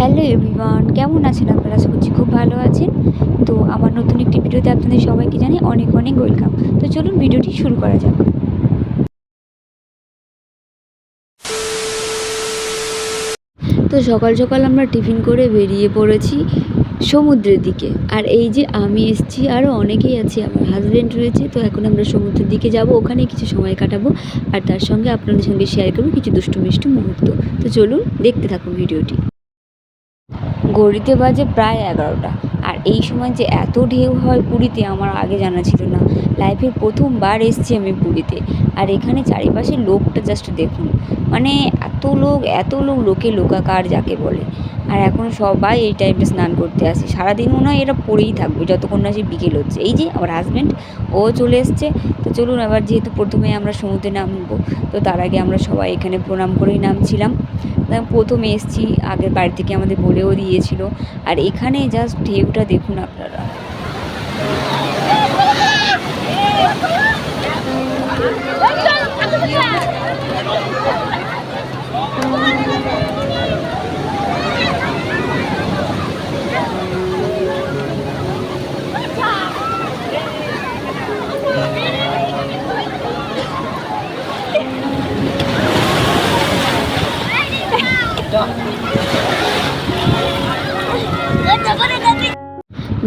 Hello everyone, কেমন আছেন আপনারা? আশা করছি খুব ভালো আছেন। তো আমার নতুন একটি ভিডিওতে আপনাদের সবাইকে জানাই অনেক অনেক ওয়েলকাম। তো চলুন ভিডিওটি শুরু করা যাক। তো সকাল সকাল আমরা টিফিন করে বেরিয়ে পড়েছি সমুদ্রের দিকে। আর এই যে আমি এসেছি আরও অনেকেই আছে, আমার হাজব্যান্ড রয়েছে, তো এখন আমরা সমুদ্রের দিকে যাব, ওখানে কিছু সময় কাটাবো, আর তার সঙ্গে আপনাদের সঙ্গে শেয়ার করব কিছু দুষ্টু মিষ্টি মুহূর্ত। তো চলুন দেখতে থাকুন ভিডিওটি। ঘড়িতে বাজে প্রায় এগারোটা। আর এই সময় যে এত ঢেউ হয় পুরীতে আমার আগে জানা ছিল না। লাইফের প্রথমবার এসেছি আমি পুরীতে। আর এখানে চারিপাশে লোকটা জাস্ট দেখুন। মানে এত লোক এত লোক, লোকে লোকাকার যাকে বলে। আর এখন সবাই এই টাইমে স্নান করতে আসে। সারাদিন মনে হয় এরা পড়েই থাকবে, যতক্ষণ না সে বিকেল হচ্ছে। এই যে আমার হাজব্যান্ড ও চলে এসছে। তো চলুন আবার যেহেতু প্রথমে আমরা সমুদ্রে নামবো, তো তার আগে আমরা সবাই এখানে প্রণাম করেই নামছিলাম। প্রথমে প্রথম এসছি, আগের বাড়ি থেকে আমাদের বলেও দিয়েছিল। আর এখানে জাস্ট ঢেউটা দেখুন আপনারা।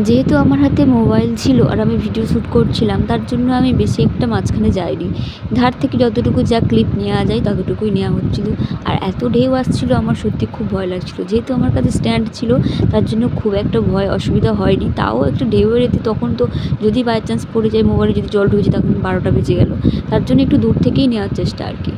যেহেতু আমার হাতে মোবাইল ছিল আর আমি ভিডিও শ্যুট করছিলাম, তার জন্য আমি বেশি একটা মাঝখানে যাইনি। ধার থেকে যতটুকু যা ক্লিপ নেওয়া যায় ততটুকুই নেওয়া হচ্ছিল। আর এত ঢেউ আসছিল, আমার সত্যি খুব ভয় লাগছিল। যেহেতু আমার কাছে স্ট্যান্ড ছিল, তার জন্য খুব একটা ভয়, অসুবিধা হয়নি। তাও একটু ঢেউয়ের এতে তখন তো যদি বাই চান্স পড়ে যায় মোবাইলে যদি জল ঢুকে তখন বারোটা বেজে গেল। তার জন্য একটু দূর থেকেই নেওয়ার চেষ্টা আর কি।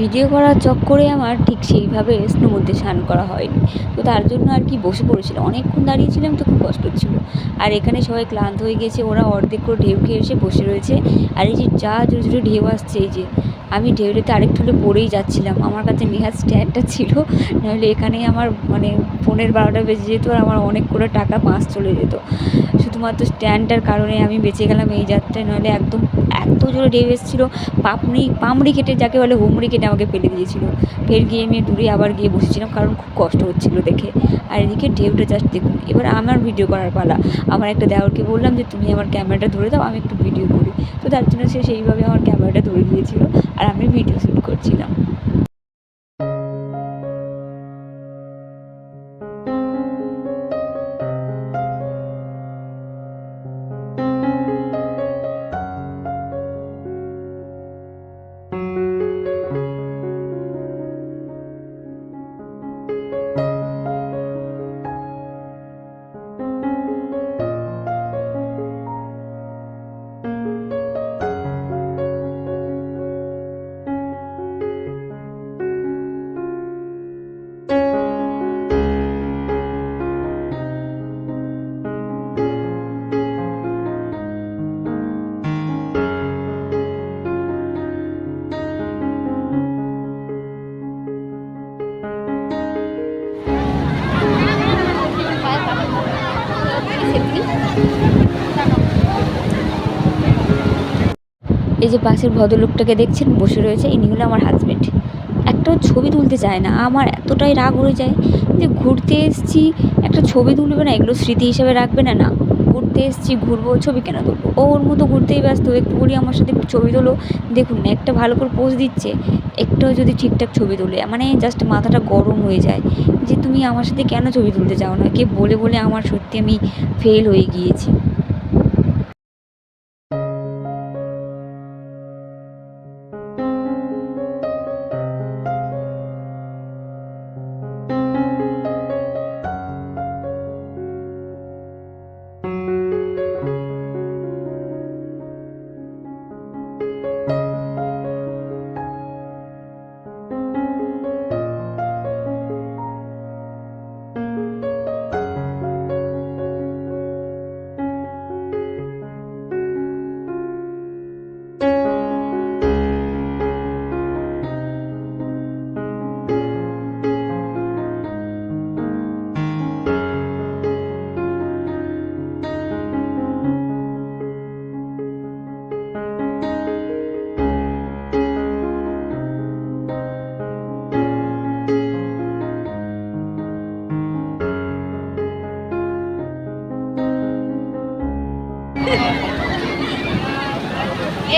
ভিডিও করার চক্করে আমার ঠিক সেইভাবে স্নোমধ্যে স্নান করা হয়নি। তো তার জন্য আর কি বসে পড়েছিলাম অনেকক্ষণ দাঁড়িয়েছিলাম তো খুব কষ্ট হচ্ছিল আর এখানে সবাই ক্লান্ত হয়ে গেছে। ওরা অর্ধেক করে ঢেউ খেয়ে এসে বসে রয়েছে। আর এই যে যা জোরে জোরে ঢেউ আসছে, এই যে আমি ঢেউটাতে আরেক ঠুলে পড়েই যাচ্ছিলাম। আমার কাছে নেহার স্ট্যান্ডটা ছিল, নাহলে এখানেই আমার মানে ফোনের বারোটা বেজে যেত আর আমার অনেক করে টাকা পাঁচ চলে যেত। শুধুমাত্র স্ট্যান্ডটার কারণে আমি বেঁচে গেলাম এই যাত্রায়, নাহলে একদম এত জোরে ঢেউ এসেছিল পাপড়ি পামড়ি কেটে যাকে বলে হুমড়ি কেটে আমাকে ফেলে দিয়েছিলো। ফের গিয়ে আমি দূরে আবার গিয়ে বসেছিলাম কারণ খুব কষ্ট হচ্ছিল দেখে। আর এদিকে ঢেউটা জাস্ট দেখুন, এবার আমার ভিডিও করার পালা। আমার একটা দেওরকে বললাম যে, তুমি আমার ক্যামেরাটা ধরে দাও, আমি একটু ভিডিও করি। তো তার জন্য সে সেইভাবে আমার ক্যামেরাটা ধরে দিয়েছিলো। আর আমি ভিডিও শ্যুট করছিলাম। এই যে পাশের ভদ্রলোকটাকে দেখছেন, বসে রয়েছে, ইনি হলো আমার হাজব্যান্ড একটাও ছবি তুলতে চায় না, আমার এতটাই রাগ হয়ে যায় যে ঘুরতে এসেছি, একটা ছবি তুলবে না, এগুলো স্মৃতি হিসেবে রাখবে না না। ঘুরতে এসেছি, ঘুরবো, ছবি কেন তুলবো? ও ওর মতো ঘুরতেই ব্যস্ত, একটু বলি আমার সাথে ছবি তোলো। দেখুন না একটা ভালো করে পোজ দিচ্ছে, একটাও যদি ঠিকঠাক ছবি তোলে মানে জাস্ট মাথাটা গরম হয়ে যায় যে তুমি আমার সাথে কেন ছবি তুলতে চাও না? কে বলে বলে আমার সত্যি আমি ফেল হয়ে গিয়েছি।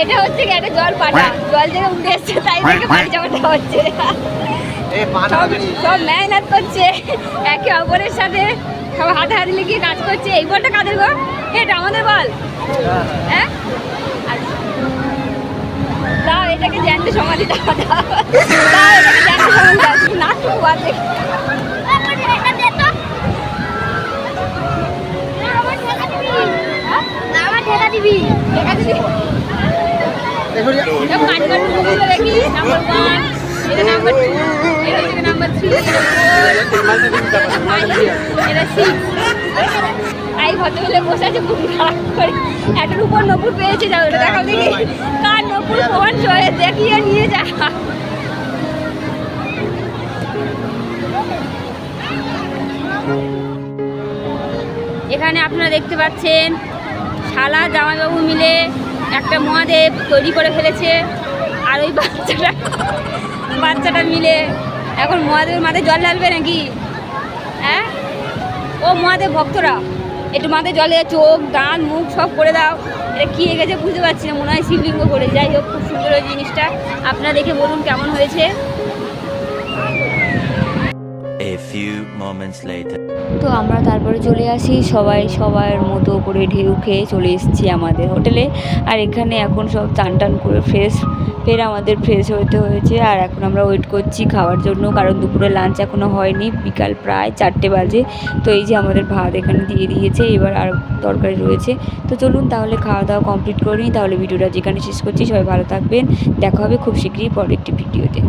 এটা হচ্ছে কি একটা জল পাটা জল থেকে উঠে এসছে তাই থেকে পানি জমা দেওয়া হচ্ছে। সব সব মেহনত করছে। একে অপরের সাথে সব হাতে হাতে লিখিয়ে কাজ করছে। এই বলটা কাদের গো? এটা আমাদের বল। হ্যাঁ। আচ্ছা। দাও এটাকে জ্যান্ত সমাধি দাও দাও। এটাকে জ্যান্ত সমাধি বাদ দেখি নাম্বার টু তাই ভদ্রগুলো বসে আছে, খুব উপর নপুর পেয়েছে, যাও, এটা দেখাও দেখি। কার নপুর প্রমাণ চয়ে দেখিয়ে নিয়ে যা। এখানে আপনারা দেখতে পাচ্ছেন, শালা জামাইবাবু মিলে একটা মহাদেব তৈরি করে ফেলেছে, আর ওই বাচ্চাটা বাচ্চাটা মিলে। এখন মহাদেবের মাথায় জল ঢালবে নাকি? হ্যাঁ? ও মহাদেব, ভক্তরা, একটু মাথায় জলে চোখ গান মুখ সব করে দাও। এটা কী এঁকেছে বুঝতে পারছি না, মনে হয় শিবলিঙ্গ করে। যাই হোক, খুব সুন্দর ওই জিনিসটা। আপনারা দেখে বলুন কেমন হয়েছে। Few moments later. তো আমরা তারপরে চলে আসি, সবাই সবার মতো করে ঢেউ খেয়ে চলে এসেছি আমাদের হোটেলে। আর এখানে এখন সব চান টান করে ফ্রেশ ফের আমাদের ফ্রেশ হতে হয়েছে। আর এখন আমরা ওয়েট করছি খাওয়ার জন্য, কারণ দুপুরে লাঞ্চ এখনও হয়নি, বিকাল প্রায় চারটে বাজে। তো এই যে আমাদের ভাত এখানে দিয়ে দিয়েছে, এবার আর তরকারি রয়েছে। তো চলুন তাহলে খাওয়া দাওয়া কমপ্লিট করে। তাহলে ভিডিওটা যেখানে শেষ করছি, সবাই ভালো থাকবেন। দেখা হবে খুব শীঘ্রই পরের একটি ভিডিওতে।